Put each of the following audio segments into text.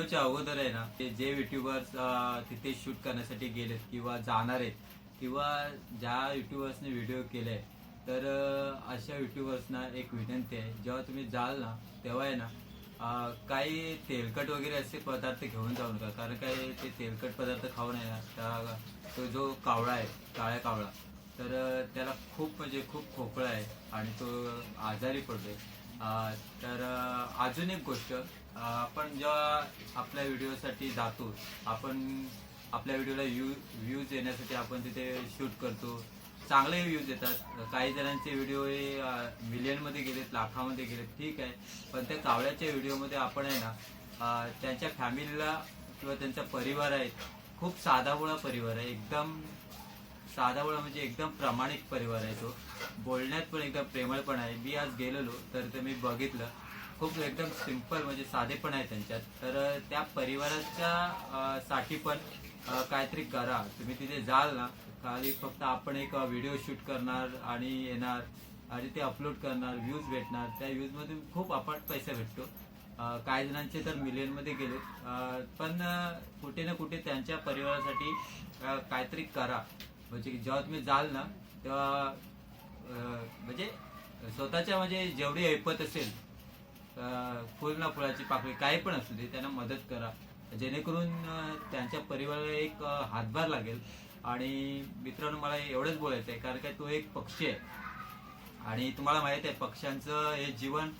व्हिडिओच्या अगोदर आहे ना ते जे युट्यूबर्स तिथे शूट करण्यासाठी गेलेत किंवा जाणार आहेत किंवा ज्या युट्यूबर्सने व्हिडिओ केले तर अशा युट्यूबर्सना एक विनंती आहे. जेव्हा तुम्ही जाल ना तेव्हा आहे ना काही तेलकट वगैरे असे पदार्थ घेऊन जाऊ नका. कारण काय ते तेलकट पदार्थ खाऊ नये ना. त्या तो जो कावळा आहे काळ्या कावळा तर त्याला खूप म्हणजे खूप खोकळा आहे आणि तो आजारी पडतोय. तर अजून एक गोष्ट आपण जेव्हा आपल्या व्हिडिओसाठी जातो आपण आपल्या व्हिडिओला व्यू व्ह्यूज येण्यासाठी आपण तिथे शूट करतो. चांगले व्ह्यूज येतात. काही जणांचे व्हिडिओ हे मिलियनमध्ये गेलेत लाखामध्ये गेलेत ठीक आहे. पण त्या कावळ्याच्या व्हिडिओमध्ये आपण आहे ना त्यांच्या फॅमिलीला किंवा त्यांचा परिवार आहे खूप साधाबोळा परिवार आहे. एकदम साधाबोळा म्हणजे एकदम प्रामाणिक परिवार आहे तो. बोलण्यात पण एकदम प्रेमळ पण आहे. मी आज गेलेलो तर ते मी बघितलं. खूप एकदम सिंपल म्हणजे साधे पण आहे त्यांच्यात. तर त्या परिवाराच्या साठी पण काहीतरी करा. तुम्ही तिथे जाल ना खाली फक्त आपण एक व्हिडिओ शूट करणार आणि येणार आणि ते अपलोड करणार व्ह्यूज भेटणार. त्या व्ह्यूजमधून खूप आपण पैसे भेटतो. काही जणांचे तर मिलियनमध्ये गेले. पण कुठे ना कुठे त्यांच्या परिवारासाठी काहीतरी करा. म्हणजे जेव्हा तुम्ही जाल ना तेव्हा म्हणजे स्वतःच्या म्हणजे जेवढी ऐपत असेल फुल ना फुलाची पाकळी काही पण असू दे त्यांना मदत करा. जेणेकरून त्यांच्या परिवाराला एक हातभार लागेल. आणि मित्रांनो मला एवढंच बोलायचं आहे कारण काय तो एक पक्षी आहे. आणि तुम्हाला माहीत आहे पक्ष्यांचं हे जीवन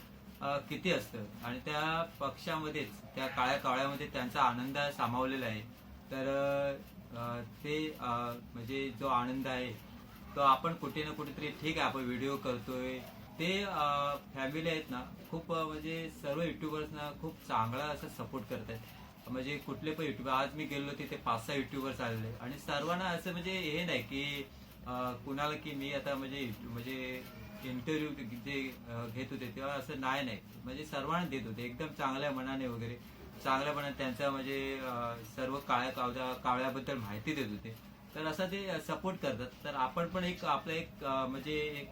किती असतं. आणि त्या पक्षामध्येच त्या काळ्या कावळ्यामध्ये त्यांचा आनंद सामावलेला आहे. तर ते म्हणजे जो आनंद आहे तो आपण कुठे ना कुठेतरी ठीक आहे आपण व्हिडिओ करतोय ते फॅमिली आहेत ना खूप म्हणजे सर्व युट्यूबर्सना खूप चांगला असं सपोर्ट करत आहेत म्हणजे कुठले पण युट्यूबर आज मी गेलो तिथे पाच सहा युट्यूबर्स आलेले आणि सर्वांना असं म्हणजे हे नाही की कुणाला की मी आता म्हणजे म्हणजे इंटरव्ह्यू जे घेत होते तेव्हा असं नाही नाही. म्हणजे सर्वांना देत होते. एकदम चांगल्या मनाने वगैरे चांगल्या मनाने त्यांचा म्हणजे सर्व काळ्या कावळ्या कावळ्याबद्दल माहिती देत होते. तर असं ते सपोर्ट करतात. तर आपण पण एक आपलं एक म्हणजे एक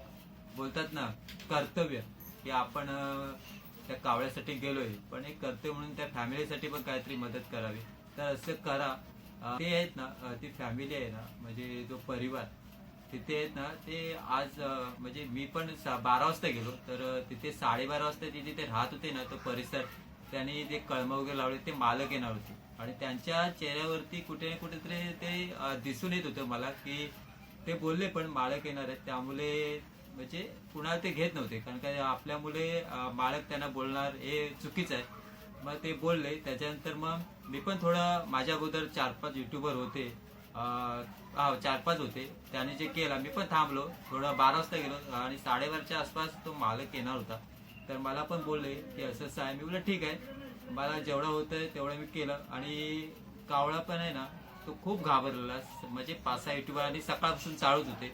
बोलतात ना कर्तव्य. की आपण त्या कावळ्यासाठी गेलोय पण एक कर्तव्य म्हणून त्या फॅमिलीसाठी पण काहीतरी मदत करावी. तर असं करा. ते आहेत ना ती फॅमिली आहे ना म्हणजे जो परिवार तिथे आहेत ना ते आज म्हणजे मी पण सा- बारा वाजता गेलो तर तिथे साडेबारा वाजता जे जिथे राहत होते ना तो परिसर त्यांनी जे कळम वगैरे लावले ते मालक येणार होते. आणि त्यांच्या चेहऱ्यावरती कुठे ना कुठेतरी ते दिसून येत होतं मला की ते बोलले पण मालक येणार आहेत. त्यामुळे म्हणजे कुणाला ते घेत नव्हते. कारण का आपल्या मुले मालक त्यांना बोलणार हे चुकीचं आहे. मग ते बोलले. त्याच्यानंतर मग मी पण थोडं माझ्या अगोदर चार पाच युट्यूबर होते हा चार पाच होते. त्याने जे केलं मी पण थांबलो. थोडं बारा वाजता गेलो आणि साडेबाराच्या आसपास तो मालक येणार होता. तर मला पण बोलले की असं असं आहे. मी बोललं ठीक आहे. मला जेवढं होतं तेवढं मी केलं. आणि कावळा पण आहे ना तो खूप घाबरलेला. म्हणजे पाच सहा युट्यूबर आणि सकाळपासून चालूच होते.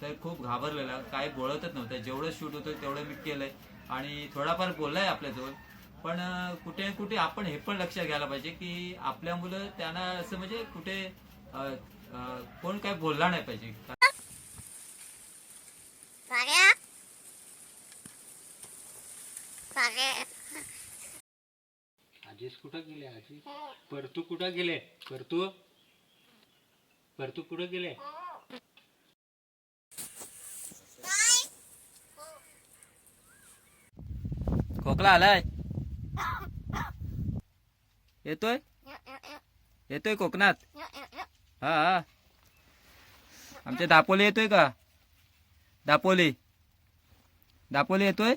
तर खूप घाबरलेला काय बोलतच नव्हतं. जेवढं शूट होतं तेवढं मी केलंय. आणि थोडाफार बोललाय आपल्याजवळ. पण कुठे कुठे आपण हे पण लक्षात घ्यायला पाहिजे की आपल्या मुलं त्यांना असं म्हणजे कुठे कोण काय बोलला नाही पाहिजे. आजीच कुठं गेले आजी? परतू कुठं गेले? परतू? परतू कुठं गेले? खोकला आलाय? येतोय? येतोय कोकणात? हा हा. आमच्या दापोली येतोय का? दापोली. दापोली येतोय?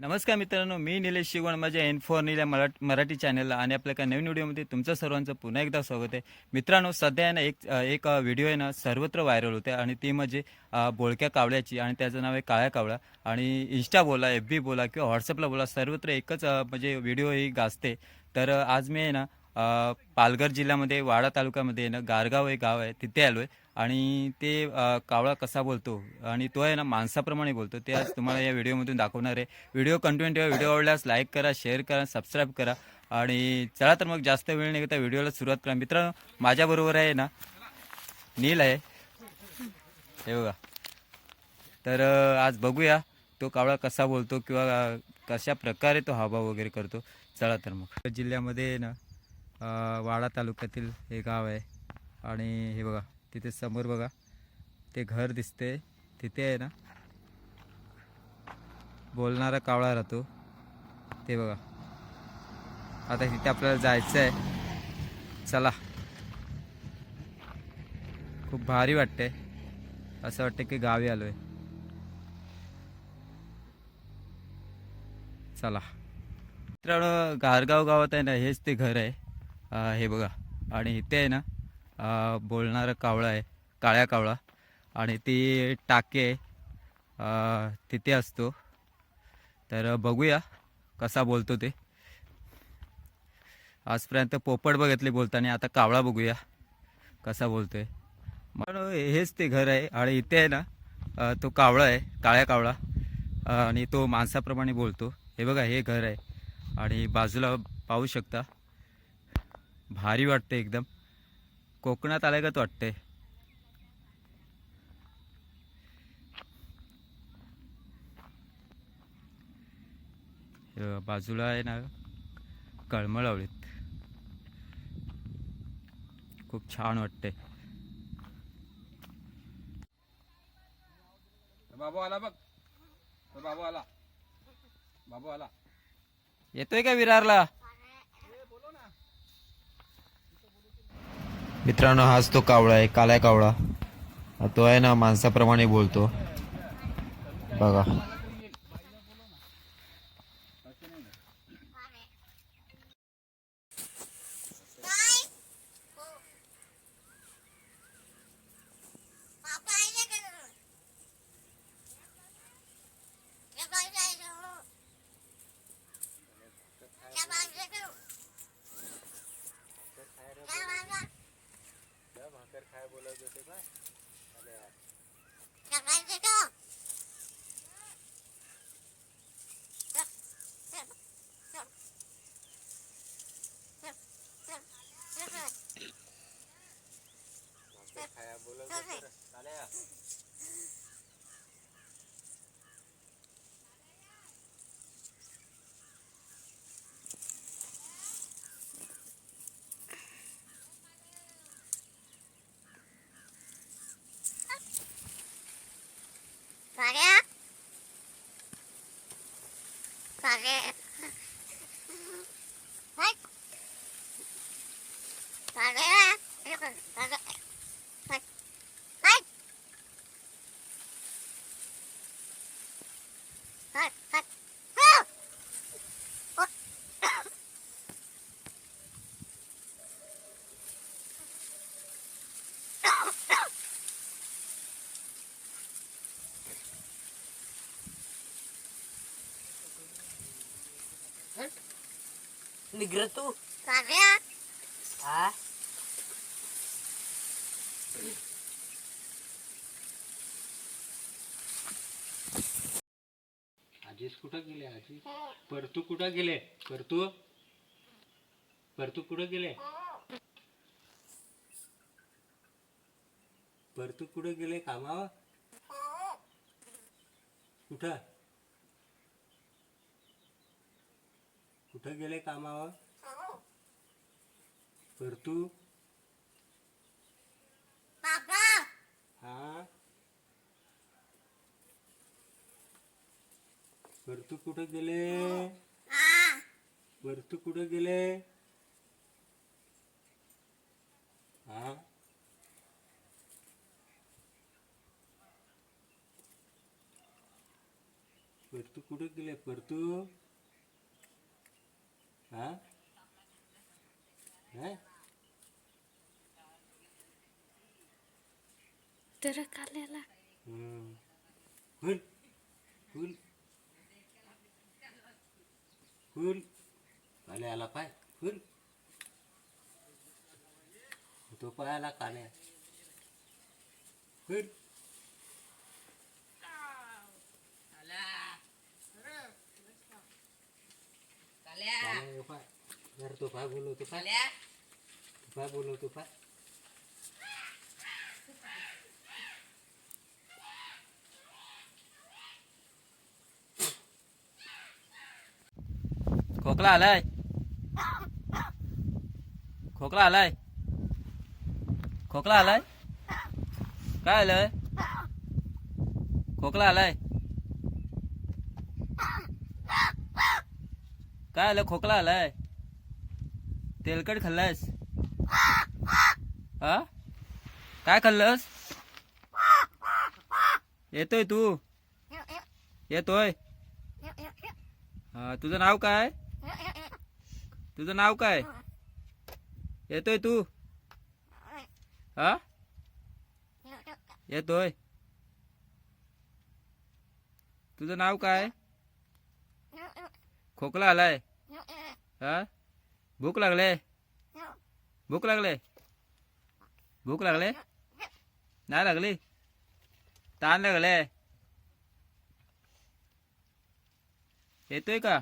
नमस्कार मित्रांनो मी निलेश शिवण माझ्या एन फोर निल्या मराठ मराठी चॅनलला आणि आपल्या एका नवीन व्हिडिओमध्ये तुमचं सर्वांचं पुन्हा एकदा स्वागत आहे. मित्रांनो सध्या आहे ना एक एक व्हिडिओ आहे ना सर्वत्र व्हायरल होते आणि ती म्हणजे बोळक्या कावळ्याची आणि त्याचं नाव आहे काळ्या कावळा. आणि इन्स्टा बोला एफ बी बोला किंवा व्हॉट्सअपला बोला सर्वत्र एकच म्हणजे व्हिडिओ ही गाजते. तर आज मी आहे ना पालघर जिल्ह्यामध्ये वाडा तालुक्यामध्ये आहे ना गारगाव हे गाव आहे तिथे आलो आहे आणि ते कावळा कसा बोलतो आणि तो आहे ना माणसाप्रमाणे बोलतो. ते आज तुम्हाला या व्हिडिओमधून दाखवणार आहे. व्हिडिओ कंटिन्यू ठेवा व्हिडिओ आवडल्यास लाईक करा शेअर करा सबस्क्राईब करा आणि चला तर मग जास्त वेळ नाही घेता व्हिडिओला सुरुवात करा. मित्रांनो माझ्याबरोबर आहे ना नील आहे. हे बघा. तर आज बघूया तो कावळा कसा बोलतो किंवा कशा प्रकारे तो हावभाव वगैरे करतो. चला तर मग. जिल्ह्यामध्ये ना वाडा तालुक्यातील हे गाव आहे. आणि हे बघा. तिथे समोर बघा. ते घर दिसते तिथे आहे ना. बोलणारा कावळा राहतो. ते बघा. आता तिथे आपल्याला जायचं आहे चला. खूप भारी वाटते असं वाटतं की गावी आलो आहे चला. मित्रांनो गारगाव गावात आहे ना हेच ते घर आहे. हे बघा. आणि इथे आहे ना बोलणारं कावळा आहे काळ्या कावळा. आणि ती टाके आहे तिथे असतो. तर बघूया कसा बोलतो ते. आजपर्यंत पोपट बघितले बोलताना आता कावळा बघूया कसा बोलतोय. म्हणून हेच ते घर आहे आणि इथे आहे ना तो कावळा आहे काळ्या कावळा. आणि तो माणसाप्रमाणे बोलतो. हे बघा हे घर आहे. आणि बाजूला पाहू शकता. भारी वाटते एकदम. कोकणात आल्यागत वाटते अं, बाजूला आहे ना कळमळ लावलीत खूप छान वाटते बाबू आला बघ. बाबू आला. बाबू आला. येतोय का विरारला? मित्रांनो हाच तो कावळा आहे काळ्या कावळा. तो आहे ना माणसाप्रमाणे बोलतो. बघा काय हो पापा आहे का घरून? या बाजूला आहे का हो? या बाजूला का हो? या बाजूला. या बाजूला का हो? चल, चल, चल. चल, चल, चल, चल. चल, चल. Paria. Paria. Hai. Paria. Paria. Hai. Hai. Hai. Hai. Oh. Oh. निघर तू Paria. हा? आजीस कुठं गेले आजी? परतू कुठं गेले? परतू? परतू कुठं गेले? परतू कुठं गेले कामावर? कुठं? कुठं गेले कामावर? परतू. हा? परतू कुठं गेले. परतू कुठं गेले? हा? परतू कुठं गेले? परतू? हा? हा? तर काल्याला. फुल फुल काले आला पाय. फुल तो पाय आला काल्या फुल काल्या हे पाय जरा तो पाय बोलवतो पाय तो पाय बोलवतो पाय खोकला आलाय खोकला आलाय खोकला आलाय काय आलंय खोकला आलाय काय आलं खोकला आलाय तेलकट खाल्लायस? हा? काय खाल्लंस? येतोय तू. येतोय. हा तुझं नाव काय? तुझं नाव काय? येतोय तू. हा? येतोय. तुझं नाव काय? खोकला आलाय. हा? भूक लागले? भूक लागले? भूक लागले? नाही लागली? ताण लागले? येतोय का?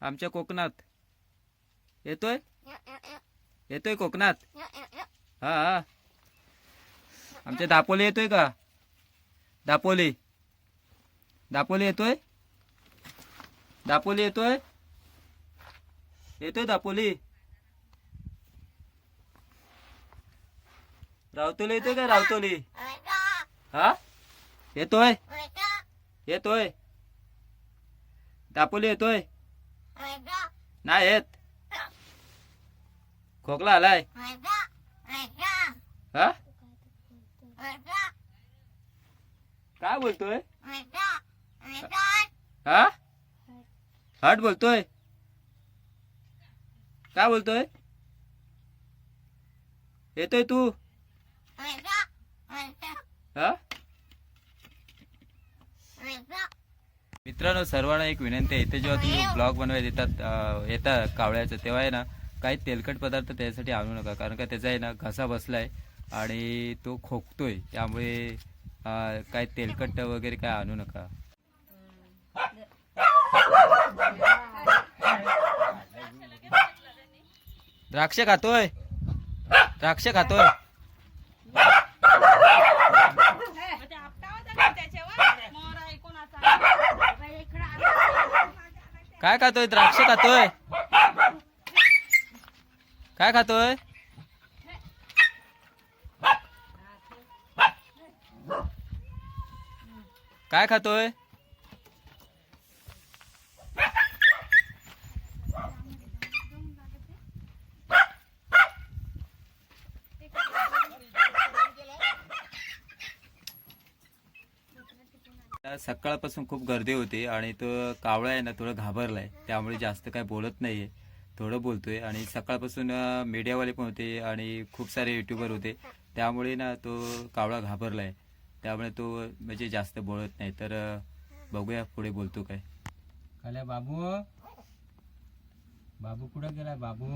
आमच्या कोकणात. येतोय? येतोय कोकणात? हा हा. आमच्या दापोली येतोय का? दापोली. दापोली येतोय? दापोली येतोय? येतोय दापोली रावतोली येतोय का रावतोली? हा? येतोय? येतोय. दापोली येतोय? नाही येत. खोकला आलाय. हा? काय बोलतोय? हा? हट बोलतोय? काय बोलतोय? येतोय तू? हा? मित्रांनो सर्वांना एक विनंती आहे. इथे जेव्हा तुम्ही ब्लॉग बनवायला येतात अं, येतात कावळ्याचं तेव्हा आहे ना काही तेलकट पदार्थ त्याच्यासाठी आणू नका. कारण का त्याचा आहे ना घसा बसलाय आणि तो खोकतोय. त्यामुळे अं, काही तेलकट वगैरे काय आणू नका. द्राक्ष खातोय. द्राक्ष खातोय. काय खातोय? द्राक्ष खातोय. काय खातोय? काय खातोय? सकाळपासून खूप गर्दी होती आणि तो कावळा आहे ना थोडं घाबरलाय. त्यामुळे जास्त काय बोलत नाहीये. थोडं बोलतोय. आणि सकाळपासून मीडियावाले पण होते आणि खूप सारे युट्यूबर होते. त्यामुळे ना तो कावळा घाबरलाय. त्यामुळे तो म्हणजे जास्त बोलत नाही. तर बघूया पुढे बोलतो काय. काल्या बाबू. बाबू कुठं गेला बाबू.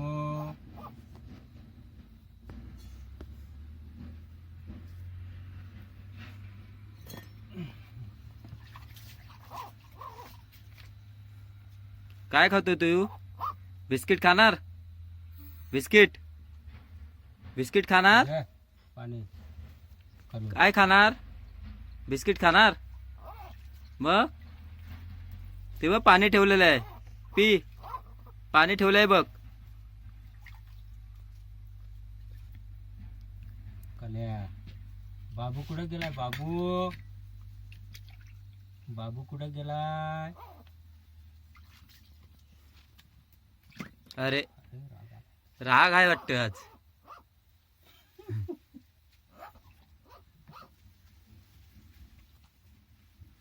काय खातोय तू? बिस्किट खाणार? बिस्किट? बिस्किट खाणार? पाणी. काय खाणार? बिस्किट खाणार? मग? तेव्हा पाणी ठेवलेलं आहे. पी. पाणी ठेवलंय बघ. काल्या बाबू कुठं गेलाय? बाबू? बाबू कुठं गेलाय? अरे राग आहे वाटत आज.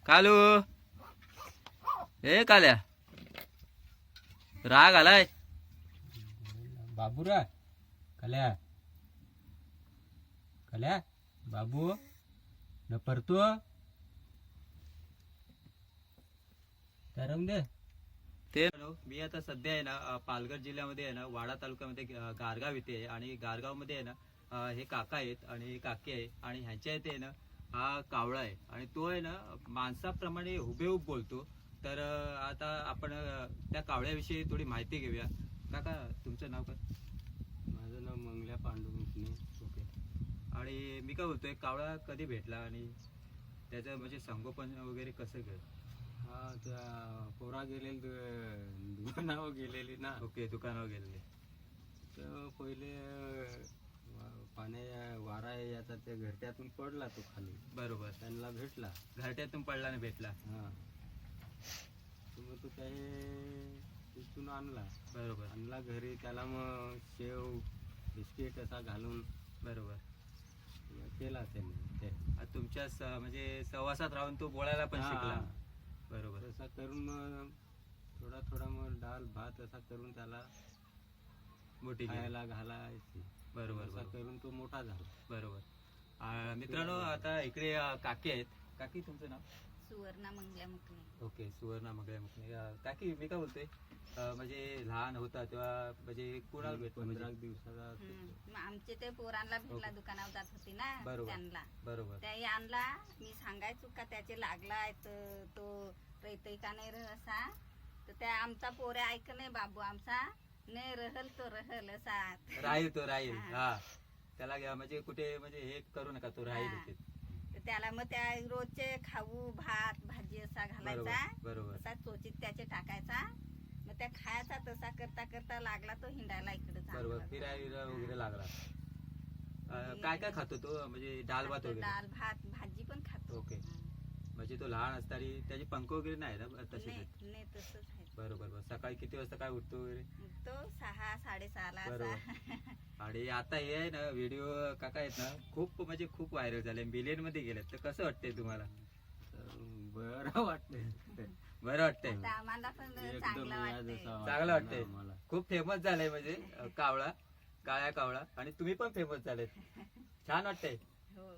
कालू? ए काल्या. राग आलाय. बाबू रा कल्या. कल्या बाबू न परतो. तरंग दे? ते मी आता सध्या आहे ना पालघर जिल्ह्यामध्ये आहे ना वाडा तालुक्यामध्ये गारगाव इथे आहे आणि गारगावमध्ये आहे ना हे काका आहेत आणि काकी आहे आणि ह्यांच्या इथे आहे ना हा कावळा आहे आणि तो आहे ना माणसाप्रमाणे हुबेहूब बोलतो. तर आता आपण त्या कावळ्याविषयी थोडी माहिती घेऊया. काका तुमचं नाव काय? माझं नाव मंगल्या पांडू ओके. आणि मी काय बोलतोय कावळा कधी भेटला आणि त्याचं म्हणजे संगोपन वगैरे कसं हा त्या पोरा गेलेली दुकानावर गेलेली ना. ओके दुकानावर गेलेले. तर पहिले पाण्या वारा याचा त्या घरट्यातून पडला तो खाली. बरोबर. त्यांना भेटला. घरट्यातून पडला आणि भेटला. हा. मग तो काही तिथून आणला. बरोबर. आणला घरी त्याला मग शेव बिस्किट असा घालून. बरोबर. केला त्यांनी ते. तुमच्या म्हणजे सहवासात राहून तो बोलायला पण. शिकला. बरोबर. तसा करून मग थोडा थोडा मग डाल भात असा करून त्याला मोठी. खायला घालायची. बरोबर असा बरोबर. करून तो मोठा झाला. बरोबर. आ, मित्रांनो आता इकडे आ, काकी आहेत. काकी तुमचं नाव? सुवर्णा मंगल्या मुकणे ओके सुवर्णा मगळे मुकणे काकी मी काय बोलतोय आ, म्हणजे लहान होता तेव्हा म्हणजे कुणाला भेटतो पंधरा म्हणजे मग आमचे ते पोरांना भेटला ओके. दुकानावर जात होती ना बरोबर. त्यांना बरोबर त्याही आणला मी सांगायचो का त्याचे लागलाय तर तो रहितय का नाही रह असा तर त्या आमचा पोरे ऐक नाही बाबू आमचा नाही रहल तो रहल असा राहील तो राहील हा. हा त्याला घ्या म्हणजे कुठे म्हणजे हे करू नका तो राहील हा. इथे. त्याला मग त्या रोजचे खाऊ भात भाजी असा घालायचा. असा चोचीत त्याचे टाकायचा. मग त्या खायचा तसा करता करता लागला तो हिंडायला इकडे बरोबर फिरायला वगैरे लागला. काय काय खातो तो? म्हणजे डाल भात वगैरे? डाळ भात भाजी पण खातो. ओके. म्हणजे तो लहान असताना त्याची पंख वगैरे नाही ना तसे? नाही नाही तसंच आहे. बरोबर बरोबर. सकाळी किती वाजता काय उठतो वगैरे? तो सहा साडेसहाला असा. बरोबर. आणि आता हे आहे ना व्हिडिओ काका आहेत ना खूप म्हणजे खूप व्हायरल झाले. मिलियनमध्ये गेलेत. तर कसं वाटतंय तुम्हाला? बरं वाटतंय. बरं वाटतंय. आता आम्हाला पण एकदम चांगलं वाटतंय जसा चांगलं वाटतंय. आम्हाला. खूप फेमस झालंय म्हणजे अं, कावळा काळ्या कावळा. आणि तुम्ही पण फेमस झालेत. छान वाटतंय. हो.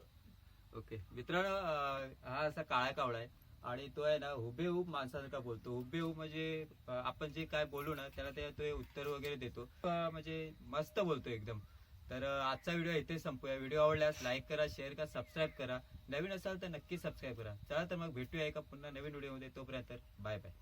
ओके मित्रांनो अं, हा असा काळा कावळा आहे. आणि तो आहे ना हुबेहूब माणसासारखा बोलतो. हुबेहूब म्हणजे आपण जे काय बोलू ना त्याला ते तो उत्तर वगैरे देतो. म्हणजे मस्त बोलतो एकदम. तर आजचा व्हिडिओ इथे संपूया. व्हिडिओ आवडल्यास लाईक करा शेअर करा सबस्क्राईब करा. नवीन असाल तर नक्की सबस्क्राईब करा. चला तर मग भेटूया एका पुन्हा नवीन व्हिडिओमध्ये. तोपर्यंत बाय बाय.